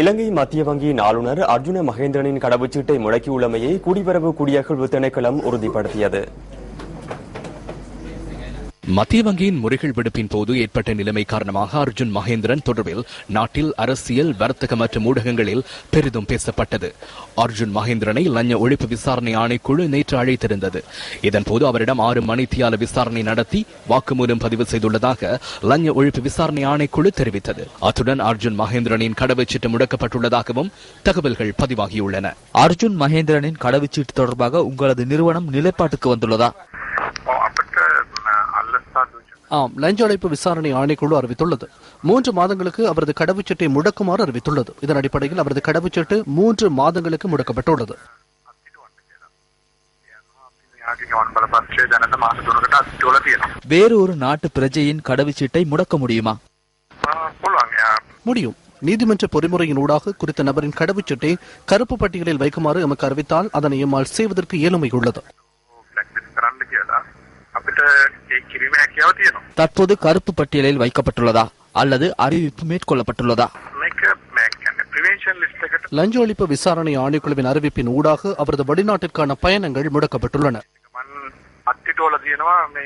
இலங்கை மத்திய வங்கியின் ஆளுநர் அர்ஜுன மகேந்திரனின் கடவுச்சீட்டை முடக்கியுள்ளமையை குடிவரவு குடியகழ்வு திணைக்களம் உறுதிப்படுத்தியது. மத்திய வங்கியின் முறைகள் விடுப்பின் போது ஏற்பட்ட நிலைமை காரணமாக அர்ஜுன் மகேந்திரன் தொடர்பில் நாட்டில் அரசியல் வர்த்தக மற்றும் ஊடகங்களில் பெரிதும் பேசப்பட்டது. அர்ஜுன் மகேந்திரனை லஞ்ச ஒழிப்பு விசாரணை ஆணைக்குழு நேற்று அழைத்திருந்தது. இதன்போது அவரிடம் ஆறு மணித்தியால விசாரணை நடத்தி வாக்குமூலம் பதிவு செய்துள்ளதாக லஞ்ச ஒழிப்பு விசாரணை ஆணைக்குழு தெரிவித்தது. அத்துடன் அர்ஜுன் மகேந்திரனின் கடவுச்சீட்டு முடக்கப்பட்டுள்ளதாகவும் தகவல்கள் பதிவாகியுள்ளன. அர்ஜுன் மகேந்திரனின் கடவுச்சீட்டு தொடர்பாக உங்களது நிறுவனம் நிலைப்பாட்டுக்கு வந்துள்ளதா? ஆம் லஞ்ச ஒழிப்பு விசாரணை ஆணைக்குழு அறிவித்துள்ளது. மூன்று மாதங்களுக்கு அவரது கடவுச்சீட்டை முடக்குமாறு அறிவித்துள்ளது. இதன் அடிப்படையில் அவரது கடவுச்சீட்டு மூன்று மாதங்களுக்கு முடக்கப்பட்டுள்ளது. வேறு ஒரு நாட்டு பிரஜையின் கடவுச்சீட்டை முடக்க முடியுமா? முடியும். நீதிமன்ற பொறிமுறையின் ஊடாக குறித்த நபரின் கடவுச்சீட்டை கருப்பு பட்டியலில் வைக்குமாறு எமக்கு அறிவித்தால் அதனை எம்மால் செய்வதற்கு இயலுமை உள்ளது. අපිට ඒ කිරීමේ හැකියාව තියෙනවා. தற்போது கருப்பு பட்டியலில் வைக்கப்பட்டுள்ளதா அல்லது அறிவிப்பு மேற்கொள்ளப்பட்டுள்ளதா මේක මේ කියන්නේ ප්‍රිවෙන්ෂන් ලිස්ට් එකට லஞ்ச ஒழிப்பு விசாரணை ஆணைக்குழுவின் அறிவிப்பின் ஊடாக அவரது வெளிநாட்டிற்கான பயணங்கள் முடக்கப்பட்டுள்ளன මන් අත්තිටෝල තියෙනවා මේ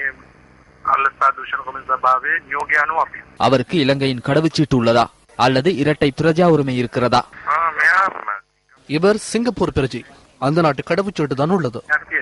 අල්ලස්ථා දූෂණ කොමිස සභාවේ නියෝගය අනුව අපි. அவருக்கு இலங்கையின் கடவுச்சீட்டு உள்ளதா அல்லது இரட்டை பிரஜா உரிமை இருக்கிறதா ආ, මෙයා ම- இவர் சிங்கப்பூர் பிரஜை அந்த நாட்டு கடவுச்சீட்டு தான் உள்ளது යාට තියෙනවා.